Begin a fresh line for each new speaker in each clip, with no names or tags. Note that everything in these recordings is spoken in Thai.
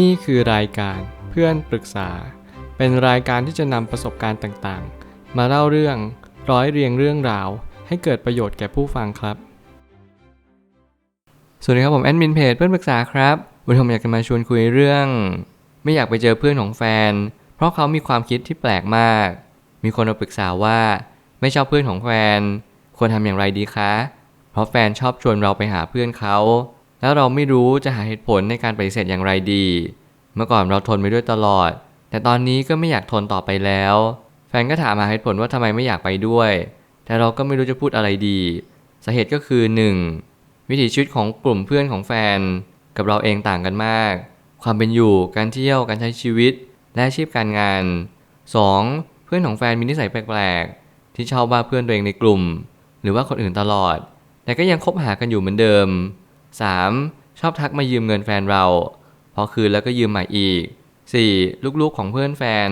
นี่คือรายการเพื่อนปรึกษา เป็นรายการที่จะนำประสบการณ์ต่างๆ มาเล่าเรื่องร้อยเรียงเรื่องราว ให้เกิดประโยชน์แก่ผู้ฟังครับ สวัสดีครับผมแอดมินเพจเพื่อนปรึกษาครับวันนี้ผมอยากจะมาชวนคุยเรื่อง ไม่อยากไปเจอเพื่อนของแฟน เพราะเขามีความคิดที่แปลกมาก มีคนมาปรึกษาว่า ไม่ชอบเพื่อนของแฟน ควรทำอย่างไรดีคะ เพราะแฟนชอบชวนเราไปหาเพื่อนเขา แล้วเราไม่รู้จะหาเหตุผลในการปฏิเสธอย่างไรดี เมื่อก่อนเราทนไปด้วยตลอด แต่ตอนนี้ก็ไม่อยากทนต่อไปแล้ว แฟนก็ถามหาเหตุผลว่าทำไมไม่อยากไปด้วย แต่เราก็ไม่รู้จะพูดอะไรดี สาเหตุก็คือ 1. วิถีชีวิตของกลุ่มเพื่อนของแฟน กับเราเองต่างกันมาก ความเป็นอยู่ การเที่ยว การใช้ชีวิต และอาชีพการงาน 2. เพื่อนของแฟนมีนิสัยแปลกๆ ที่ชอบว่าเพื่อนตัวเองในกลุ่ม หรือว่าคนอื่นตลอด แต่ก็ยังคบหากันอยู่เหมือนเดิม 3. ชอบทักมายืมเงินแฟนเรา พอคืนแล้วก็ยืมใหม่อีก 4. ลูกๆของเพื่อนแฟน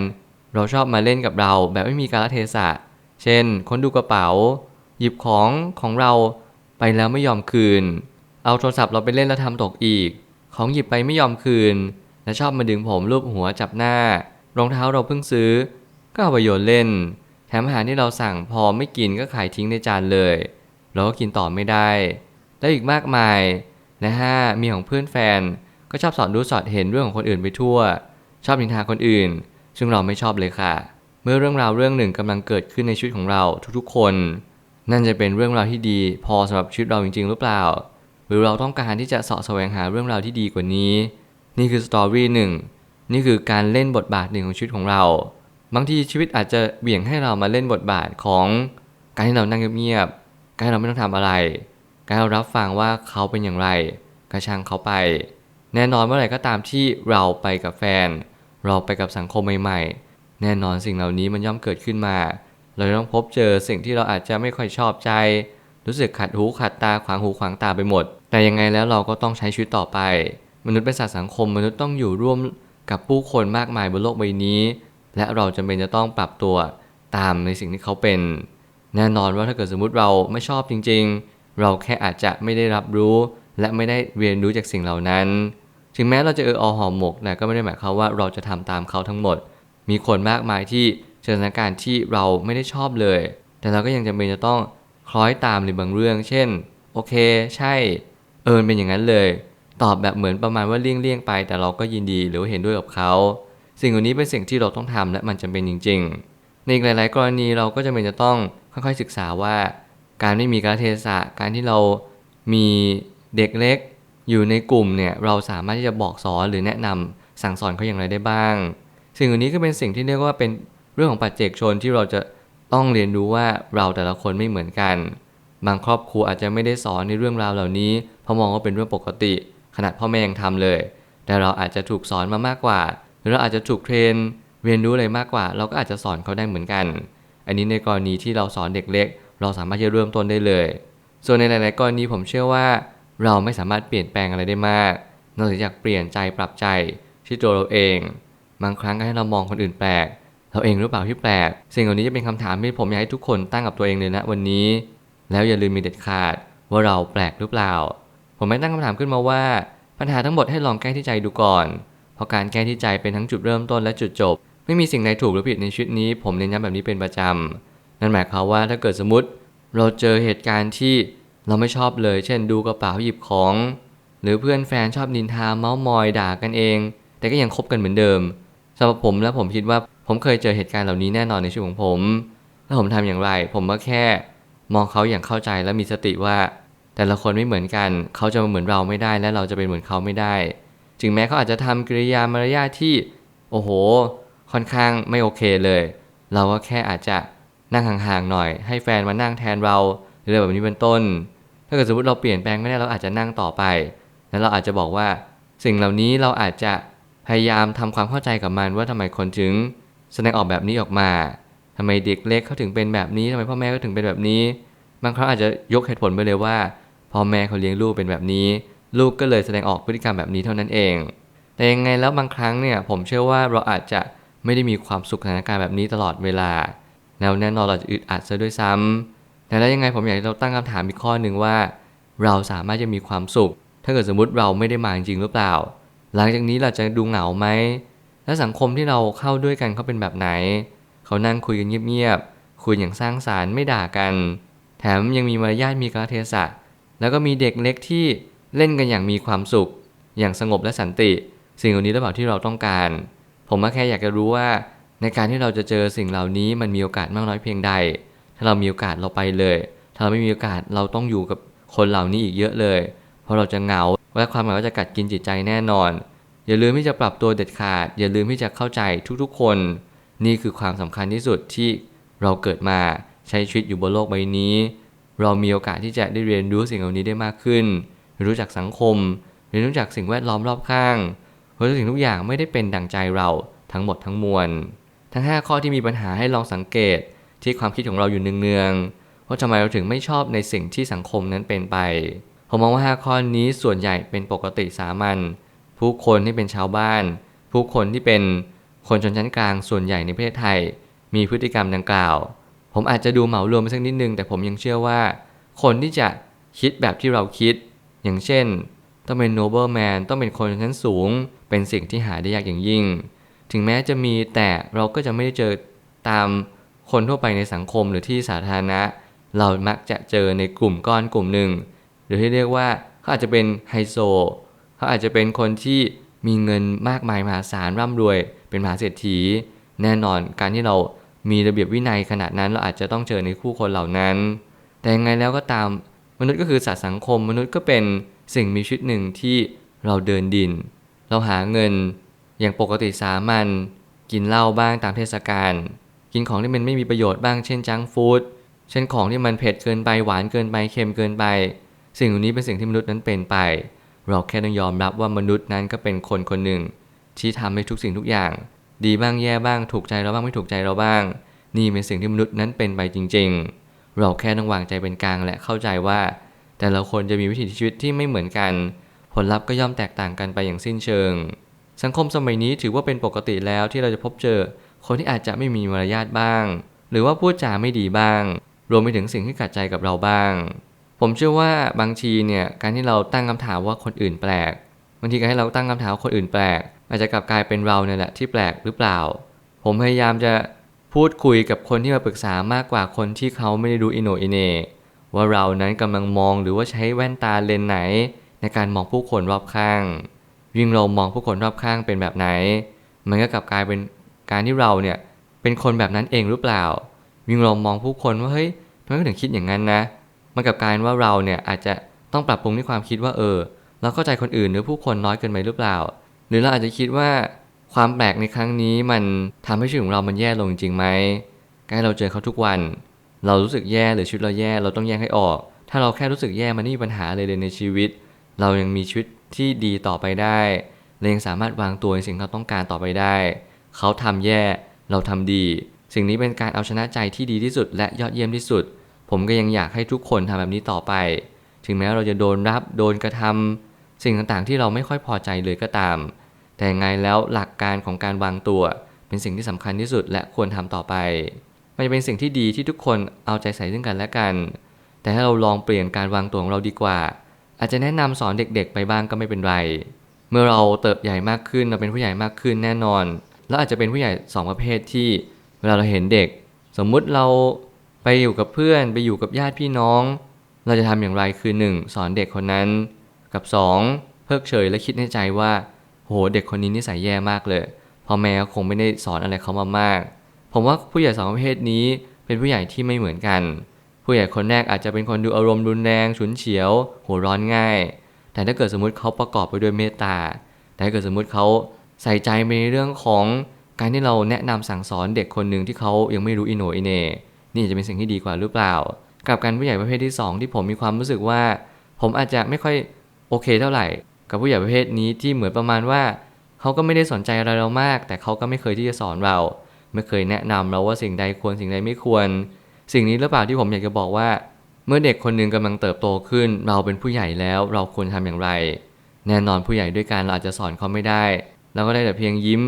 เราชอบมาเล่นกับเราแบบไม่มีกาลเทศะ เช่น คนดูกระเป๋า หยิบของของเราไปแล้วไม่ยอมคืน เอาโทรศัพท์เราไปเล่นแล้วทำตกอีก ของหยิบไปไม่ยอมคืน และชอบมาดึงผมรูปหัวจับหน้า รองเท้าเราเพิ่งซื้อ ก็เอาไปโยนเล่น แถมอาหารที่เราสั่งพอไม่กินก็ขายทิ้งในจานเลย เราก็กินต่อไม่ได้ และอีกมากมาย และห้ามีของเพื่อนแฟน ก็ชอบสอนรู้สอดเห็นเรื่องของคนอื่นไปทั่ว ชอบนินทาคนอื่น ซึ่งเราไม่ชอบเลยค่ะ เมื่อเรื่องราวเรื่องหนึ่งกำลังเกิดขึ้นในชีวิตของเราทุกๆคน นั่นจะเป็นเรื่องราวที่ดี พอสำหรับชีวิตเราจริง ๆ หรือเปล่า หรือเราต้องการที่จะสาะแสวงหาเรื่องราวที่ดีกว่านี้ นี่คือสตอรี่หนึ่งนี่คือการเล่นบทบาทหนึ่งของชีวิตของเรา บางทีชีวิตอาจจะเบี่ยงให้เรามาเล่นบทบาทของ การที่เรานั่งเงียบๆการที่เราไม่ต้องทำอะไร การเรารับฟังว่าเขาเป็นอย่างไรกระช่างเขาไป แน่นอนเมื่อไหร่ก็ตามที่เราไปกับแฟน เราไปกับสังคมใหม่ๆ แน่นอนสิ่งเหล่านี้มันย่อมเกิดขึ้นมา เราต้องพบเจอสิ่งที่เราอาจจะไม่ค่อยชอบใจ รู้สึกขัดหูขัดตาขวางหูขวางตาไปหมด แต่ยังไงแล้วเราก็ต้องใช้ชีวิตต่อไป มนุษย์เป็นสัตว์สังคมมนุษย์ต้องอยู่ร่วมกับผู้คนมากมายบนโลกใบนี้ และเราจำเป็นจะต้องปรับตัวตามในสิ่งที่เขาเป็น แน่นอนว่าถ้าเกิดสมมุติเราไม่ชอบจริง ๆ เราแค่อาจจะไม่ได้รับรู้ และไม่ได้เรียนรู้จากสิ่งเหล่านั้น ถึงแม้เราจะเอออหอมหมกแต่ก็ไม่ได้หมายความว่าเราจะทำตามเขาทั้งหมด มีคนมากมายที่เจอสถานการณ์ที่เราไม่ได้ชอบเลย แต่เราก็ยังจำเป็นจะต้องคล้อยตามในบางเรื่อง เช่น โอเค ใช่ เออเป็นอย่างนั้นเลย ตอบแบบเหมือนประมาณว่าเลี่ยงเลี่ยงๆไป แต่เราก็ยินดีหรือเห็นด้วยกับเขา สิ่งเหล่านี้เป็นสิ่งที่เราต้องทำและมันจำเป็นจริง ๆ ในอีกหลาย ๆ กรณีเราก็จะเป็นจะต้องค่อยๆศึกษาว่า การไม่มีการเทศะการที่เรามีเด็กเล็กอยู่ในกลุ่มเนี่ยเราสามารถที่จะบอกสอนหรือแนะนำสั่งสอนเขาอย่างไรได้บ้าง สิ่งเหล่านี้ก็เป็นสิ่งที่เรียกว่าเป็นเรื่องของปัจเจกชนที่เราจะต้องเรียนรู้ว่าเราแต่ละคนไม่เหมือนกัน บางครอบครัวอาจจะไม่ได้สอนในเรื่องราวเหล่านี้เพราะมองว่าเป็นเรื่องปกติ ขนาดพ่อแม่ยังทำเลย แต่เราอาจจะถูกสอนมามากกว่า หรือเราอาจจะถูกเทรนเรียนรู้อะไรมากกว่า เราก็อาจจะสอนเขาได้เหมือนกัน อันนี้ในกรณีที่เราสอนเด็กเล็ก เราสามารถจะเริ่มต้นได้เลย ส่วนในหลาย ๆ กรณีผมเชื่อว่า เราไม่สามารถเปลี่ยนแปลงอะไรได้มาก นอกจากเปลี่ยนใจปรับใจที่ตัวเราเอง บางครั้งก็ให้เรามองคนอื่นแปลก เราเองหรือเปล่าที่แปลก สิ่งเหล่านี้จะเป็นคำถามที่ผมอยากให้ทุกคนตั้งกับตัวเองเลยนะวันนี้ แล้วอย่าลืมมีเด็ดขาดว่าเราแปลกหรือเปล่า ผมไม่ตั้งคำถามขึ้นมาว่า ปัญหาทั้งหมดให้ลองแก้ที่ใจดูก่อน เพราะการแก้ที่ใจเป็นทั้งจุดเริ่มต้นและจุดจบ ไม่มีสิ่งใดถูกหรือผิดในชีวิตนี้ ผมเน้นย้ำแบบนี้เป็นประจำ นั่นหมายความว่าถ้าเกิดสมมติเราเจอเหตุการณ์ที่เราไม่ชอบเลย เช่นดูกระเป๋าหยิบของ หรือเพื่อนแฟนชอบนินทาเมาส์มอยด่ากันเอง แต่ก็ยังคบกันเหมือนเดิมสำหรับผมและผมคิดว่าผมเคยเจอเหตุการณ์เหล่านี้แน่นอนในชีวิตของผมแล้วผมทำอย่างไร ผมก็แค่ มองเขาอย่างเข้าใจและมีสติว่า แต่ละคนไม่เหมือนกัน เขาจะมาเหมือนเราไม่ได้และเราจะเป็นเหมือนเขาไม่ได้ถึงแม้เขาอาจจะทำกิริยามารยาทที่ โอ้โห ค่อนข้างไม่โอเคเลย เราก็แค่อาจจะ นั่งห่างๆหน่อย ให้แฟนมานั่งแทนเราหรืออะไรแบบนี้เป็นต้น ถ้าเกิดสมมติเราเปลี่ยนแปลงไม่ได้เราอาจจะนั่งต่อไป แล้วเราอาจจะบอกว่า สิ่งเหล่านี้เราอาจจะพยายามทำความเข้าใจกับมันว่าทำไมคนถึง แสดงออกแบบนี้ออกมาทำไมเด็กเล็กเขาถึงเป็นแบบนี้ทำไมพ่อแม่เขาถึงเป็นแบบนี้ บางครั้งอาจจะยกเหตุผลไปเลยว่าพ่อแม่เขาเลี้ยงลูกเป็นแบบนี้ ลูกก็เลยแสดงออกพฤติกรรมแบบนี้เท่านั้นเอง แต่ยังไงแล้วบางครั้งเนี่ยผมเชื่อว่าเราอาจจะไม่ได้มีความสุขสถานการณ์แบบนี้ตลอดเวลา แล้วแน่นอนเราจะอึดอัดซะด้วยซ้ำแต่แล้วยังไงผมอยากให้เราตั้งคำถามอีกข้อหนึ่งว่า เราสามารถจะมีความสุข ถ้าเกิดสมมติเราไม่ได้มาจริงหรือเปล่า หลังจากนี้เราจะดูเหงาไหมและสังคมที่เราเข้าด้วยกันเขาเป็นแบบไหน เขานั่งคุยกันเงียบๆคุยอย่างสร้างสารรค์ไม่ด่ากัน แถมยังมีมารยาทมีกาเทศะแล้วก็มีเด็กเล็กที่เล่นกันอย่างมีความสุข อย่างสงบและสันติ สิ่งเหล่านี้หรือเปล่าที่เราต้องการ ผมก็แค่อยากจะรู้ว่า ในการที่เราจะเจอสิ่งเหล่านี้มันมีโอกาสมากน้อยเพียงใด ถ้าเรามีโอกาสเราไปเลย ถ้าเราไม่มีโอกาสเราต้องอยู่กับคนเหล่านี้อีกเยอะเลย เพราะเราจะเหงาและความเหงาก็จะกัดกินจิตใจแน่นอน อย่าลืมที่จะปรับตัวเด็ดขาด อย่าลืมที่จะเข้าใจทุกๆคน นี่คือความสำคัญที่สุดที่เราเกิดมาใช้ชีวิตอยู่บนโลกใบนี้ เรามีโอกาสที่จะได้เรียนรู้สิ่งเหล่านี้ได้มากขึ้น รู้จักสังคม เรียนรู้จักสิ่งแวดล้อมรอบข้างเพราะทุกสิ่งทุกอย่างไม่ได้เป็นดั่งใจเราทั้งหมดทั้งมวล ทั้ง 5 ข้อที่มีปัญหาให้ลองสังเกต ที่ความคิดของเราอยู่เนืองๆว่าทำไมเราถึงไม่ชอบในสิ่งที่สังคมนั้นเป็นไป ผมมองว่า 5 ข้อนี้ส่วนใหญ่เป็นปกติสามัญผู้คนที่เป็นชาวบ้าน ผู้คนที่เป็นคนชนชั้นกลางส่วนใหญ่ในประเทศไทย มีพฤติกรรมดังกล่าว ผมอาจจะดูเหมารวมไปสักนิดนึง แต่ผมยังเชื่อว่า คนที่จะคิดแบบที่เราคิด อย่างเช่น ต้องเป็นโนเบิลแมนต้องเป็นคนชนชั้นสูง เป็นสิ่งที่หาได้ยากอย่างยิ่ง ถึงแม้จะมีแต่เราก็จะไม่ได้เจอตามคนทั่วไปในสังคมหรือที่สาธารณะ เรามักจะเจอในกลุ่มก้อนกลุ่มหนึ่ง หรือที่เรียกว่าเขาอาจจะเป็นไฮโซเขาอาจจะเป็นคนที่มีเงินมากมายมหาศาลร่ำรวย เป็นมหาเศรษฐี แน่นอนการที่เรามีระเบียบวินัยขนาดนั้นเราอาจจะต้องเจอในคู่คนเหล่านั้น แต่ยังไงแล้วก็ตามมนุษย์ก็คือสัตว์สังคม มนุษย์ก็เป็นสิ่งมีชีวิตหนึ่งที่เราเดินดิน เราหาเงิน อย่างปกติสามัญกินเหล้าบ้างตามเทศกาลกินของที่มันไม่มีประโยชน์บ้างเช่นจังฟู้ดเช่นของที่มันเผ็ดเกินไปหวานเกินไปเค็มเกินไป สิ่งเหล่านี้เป็นสิ่งที่มนุษย์นั้นเป็นไป เราแค่ต้องยอมรับว่ามนุษย์นั้นก็เป็นคนคนหนึ่ง ที่ทำให้ทุกสิ่งทุกอย่าง ดีบ้างแย่บ้างถูกใจเราบ้างไม่ถูกใจเราบ้าง นี่เป็นสิ่งที่มนุษย์นั้นเป็นไปจริง ๆ เราแค่ต้องวางใจเป็นกลางและเข้าใจว่า แต่ละคนจะมีวิถีชีวิตที่ไม่เหมือนกัน ผลลัพธ์ก็ย่อมแตกต่างกันไปอย่างสิ้นเชิง สังคมสมัยนี้ถือว่าเป็นปกติแล้วที่เราจะพบเจอ คนที่อาจจะไม่มีมารยาทบ้าง หรือว่าพูดจาไม่ดีบ้าง รวมไปถึงสิ่งที่ขัดใจกับเราบ้าง ผมเชื่อว่าบางทีเนี่ยการที่เราตั้งคำถามว่าคนอื่นแปลกบางทีการให้เราตั้งคำถามว่าคนอื่นแปลก อาจจะกลับกลายเป็นเราเนี่ยแหละที่แปลกหรือเปล่า ผมพยายามจะพูดคุยกับคนที่มาปรึกษามากกว่าคนที่เขาไม่ได้รู้อินโนอินเนว่าเรานั้นกำลังมองหรือว่าใช้แว่นตาเลนไหน ในการมองผู้คนรอบข้าง ยิ่งเรามองผู้คนรอบข้างเป็นแบบไหน มันก็กลับกลายเป็นการที่เราเนี่ยเป็นคนแบบนั้นเองหรือเปล่า ยิ่งเรามองผู้คนว่าเฮ้ยทำไมเขาถึงคิดอย่างนั้นนะ มันกลับกลายว่าเราเนี่ยอาจจะต้องปรับปรุงในความคิดว่าเออ เราเข้าใจคนอื่นหรือผู้คนน้อยเกินไปหรือเปล่า หรือเราอาจจะคิดว่าความแปลกในครั้งนี้มันทำให้ชีวิตของเรามันแย่ลงจริงไหมการเราเจอเขาทุกวัน เรารู้สึกแย่หรือชีวิตเราแย่เราต้องแยกให้ออก ถ้าเราแค่รู้สึกแย่มันไม่มีปัญหาเลยเลยในชีวิต เรายังมีชีวิต ที่ดีต่อไปได้เรายังสามารถวางตัวในสิ่งที่เราต้องการต่อไปได้ เขาทำแย่เราทำดี สิ่งนี้เป็นการเอาชนะใจที่ดีที่สุด และยอดเยี่ยมที่สุด ผมก็ยังอยากให้ทุกคนทำแบบนี้ต่อไป ถึงแม้เราจะโดนรับโดนกระทำสิ่งต่างๆที่เราไม่ค่อยพอใจเลยก็ตาม แต่ไงแล้วหลักการของการวางตัวเป็นสิ่งที่สำคัญที่สุดและควรทำต่อไป มันจะเป็นสิ่งที่ดีที่ทุกคนเอาใจใส่ซึ่งกันและกัน แต่ถ้าเราลองเปลี่ยนการวางตัวของเราดีกว่า อาจจะแนะนำสอนเด็กๆ ไปบ้างก็ไม่เป็นไร เมื่อเราเติบใหญ่มากขึ้นเราเป็นผู้ใหญ่มากขึ้นแน่นอน แล้วอาจจะเป็นผู้ใหญ่สองประเภทที่เวลาเราเห็นเด็ก สมมุติเราไปอยู่กับเพื่อนไปอยู่กับญาติพี่น้อง เราจะทำอย่างไรคือ 1. สอนเด็กคนนั้น กับ 2. เพิกเฉยและคิดในใจว่าโหเด็กคนนี้นิสัยแย่มากเลยพ่อแม่คงไม่ได้สอนอะไรเขามามาก ผมว่าผู้ใหญ่สองประเภทนี้เป็นผู้ใหญ่ที่ไม่เหมือนกัน ผู้ใหญ่คนแรกอาจจะเป็นคนดูอารมณ์รุนแรงฉุนเฉียว หัวร้อนง่าย แต่ถ้าเกิดสมมติเขาประกอบไปด้วยเมตตา แต่ถ้าเกิดสมมติเขาใส่ใจในเรื่องของการที่เราแนะนำสั่งสอนเด็กคนหนึ่งที่เขายังไม่รู้อิโนอิเหนนี่จะเป็นสิ่งที่ดีกว่าหรือเปล่า กับการผู้ใหญ่ประเภทที่ 2 ที่ผมมีความรู้สึกว่า ผมอาจจะไม่ค่อยโอเคเท่าไหร่ กับผู้ใหญ่ประเภทนี้ที่เหมือนประมาณว่าเขาก็ไม่ได้สนใจอะไรเรามาก แต่เขาก็ไม่เคยที่จะสอนเรา ไม่เคยแนะนำเราว่าสิ่งใดควรสิ่งใดไม่ควร สิ่งนี้หรือเปล่าที่ผมอยากจะบอกว่า เมื่อเด็กคนหนึ่งกำลังเติบโตขึ้น เราเป็นผู้ใหญ่แล้วเราควรทำอย่างไร แน่นอนผู้ใหญ่ด้วยกันเราอาจจะสอนเขาไม่ได้เราก็ได้แต่เพียงยิ้ม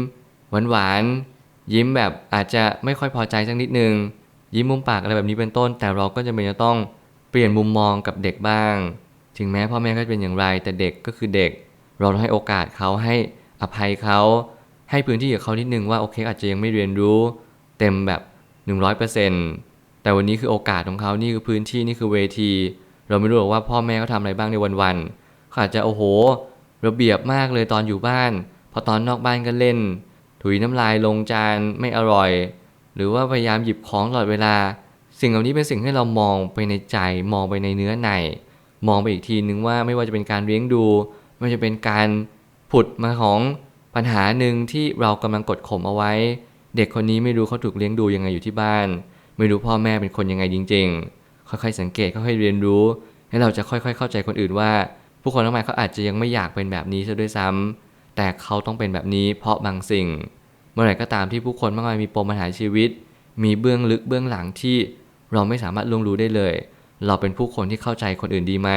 หวานๆยิ้มแบบอาจจะไม่ค่อยพอใจสักนิดนึง ยิ้มมุมปากอะไรแบบนี้เป็นต้น แต่เราก็จะเป็นจะต้องเปลี่ยนมุมมองกับเด็กบ้าง ถึงแม้พ่อแม่ก็จะเป็นอย่างไร แต่เด็กก็คือเด็ก เราต้องให้โอกาสเขาให้อภัยเขาให้พื้นที่กับเขานิดนึงว่าโอเคอาจจะยังไม่เรียนรู้ เต็มแบบ 100% แต่วันนี้คือโอกาสของเขานี่คือพื้นที่นี่คือเวที เราไม่รู้หรอกว่าพ่อแม่เขาทำอะไรบ้างในวันๆเขาอาจจะโอ้โห ระเบียบมากเลยตอนอยู่บ้าน พอตอนนอกบ้านก็เล่น ถุยน้ำลายลงจานไม่อร่อย หรือว่าพยายามหยิบของตลอดเวลา สิ่งเหล่านี้เป็นสิ่งที่เรามองไปในใจมองไปในเนื้อใน มองไปอีกทีนึงว่าไม่ว่าจะเป็นการเลี้ยงดู ไม่ว่าจะเป็นการผุดมาของปัญหาหนึ่งที่เรากำลังกดข่มเอาไว้ เด็กคนนี้ไม่รู้เขาถูกเลี้ยงดูยังไงอยู่ที่บ้าน ไม่รู้พ่อแม่เป็นคนยังไงจริง ๆ ค่อยๆสังเกตค่อยๆเรียนรู้ ให้เราจะค่อยๆ เข้าใจคนอื่นว่า ผู้คนทั้งหลายเขาอาจจะยังไม่อยากเป็นแบบนี้ซะด้วยซ้ำแต่เขาต้องเป็นแบบนี้เพราะบางสิ่ง เมื่อไหร่ก็ตามที่ผู้คนมากมายมีปมปัญหาชีวิต มีเบื้องลึกเบื้องหลังที่เราไม่สามารถลงรู้ได้เลย เราเป็นผู้คนที่เข้าใจคนอื่นดีไหม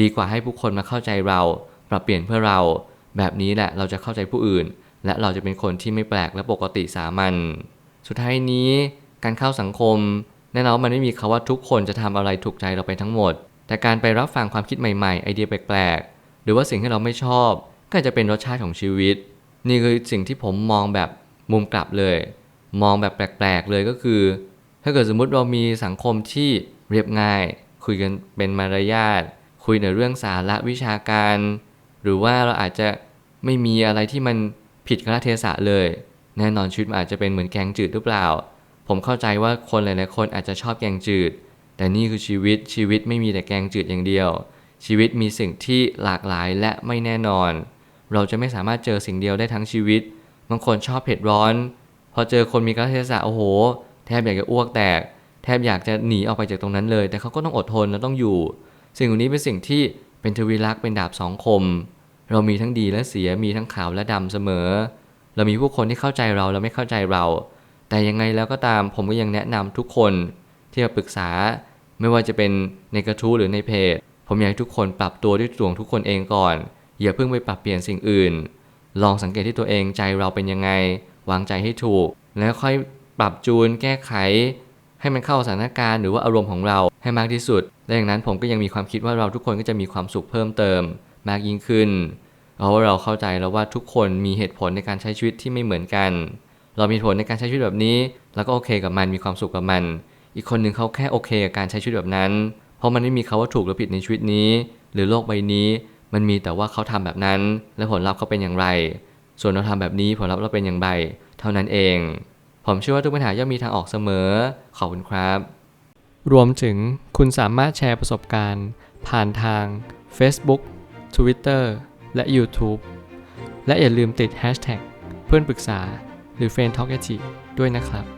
ดีกว่าให้ผู้คนมาเข้าใจเรา ปรับเปลี่ยนเพื่อเรา แบบนี้แหละเราจะเข้าใจผู้อื่น และเราจะเป็นคนที่ไม่แปลกและปกติสามัญ สุดท้ายนี้ การเข้าสังคมแน่นอนมันไม่มีคาว่าทุกคนจะทำอะไรถูกใจเราไปทั้งหมด แต่การไปรับฟังความคิดใหม่ๆ ไอเดียแปลกๆ หรือว่าสิ่งที่เราไม่ชอบ ก็อาจจะเป็นรสชาติของชีวิต นี่คือสิ่งที่ผมมองแบบมุมกลับเลย มองแบบแปลกๆเลยก็คือ ถ้าเกิดสมมุติเรามีสังคมที่เรียบง่าย คุยกันเป็นมารยาทคุยในเรื่องสาระวิชาการ หรือว่าเราอาจจะไม่มีอะไรที่มันผิดกาลเทศะเลย แน่นอนชีวิตมันอาจจะเป็นเหมือนแกงจืดหรือเปล่า ผมเข้าใจว่าคนหลายๆคนอาจจะชอบแกงจืด แต่นี่คือชีวิตชีวิตไม่มีแต่แกงจืดอย่างเดียว ชีวิตมีสิ่งที่หลากหลายและไม่แน่นอน เราจะไม่สามารถเจอสิ่งเดียวได้ทั้งชีวิต บางคนชอบเผ็ดร้อน พอเจอคนมีกาลเทศะโอ้โห แทบอยากจะอ้วกแตก แทบอยากจะหนีออกไปจากตรงนั้นเลย แต่เขาก็ต้องอดทนและต้องอยู่ สิ่งเหล่านี้เป็นสิ่งที่เป็นทวีลักษ์เป็นดาบสองคม เรามีทั้งดีและเสียมีทั้งขาวและดำเสมอ เรามีผู้คนที่เข้าใจเราและไม่เข้าใจเรา แต่ยังไงแล้วก็ตามผมก็ยังแนะนำทุกคนที่มาปรึกษา ไม่ว่าจะเป็นในกระทู้หรือในเพจ ผมอยากให้ทุกคนปรับตัวด้วยตัวของทุกคนเองก่อน อย่าเพิ่งไปปรับเปลี่ยนสิ่งอื่น ลองสังเกตที่ตัวเองใจเราเป็นยังไง วางใจให้ถูก แล้วค่อยปรับจูนแก้ไข ให้มันเข้าสถานการณ์หรือว่าอารมณ์ของเราให้มากที่สุดและอย่างนั้นผมก็ยังมีความคิดว่าเราทุกคนก็จะมีความสุขเพิ่มเติม มากยิ่งขึ้น เพราะว่าเราเข้าใจแล้วว่าทุกคนมีเหตุผลในการใช้ชีวิตที่ไม่เหมือนกัน เรามีผลในการใช้ชีวิตแบบนี้ แล้วก็โอเคกับมันมีความสุขกับมัน อีกคนหนึ่งเขาแค่โอเคกับการใช้ชีวิตแบบนั้น เพราะมันไม่มีคาว่าถูกหรือผิดในชีวิตนี้ หรือโลกใบนี้ มันมีแต่ว่าเขาทำแบบนั้น และผลลัพธ์เขาเป็นอย่างไร ส่วนเราทำแบบนี้ผลลัพธ์เราเป็นอย่างไร เท่านั้นเอง ผมเชื่อว่าทุกปัญหาย่อมมีทางออกเสมอขอบคุณครับ
รวมถึงคุณสามารถแชร์ประสบการณ์ ผ่านทาง Facebook Twitter และ YouTube และอย่าลืมติด Hashtag เพื่อนปรึกษา หรือ f r ร e n d t a l k ด้วยนะครับ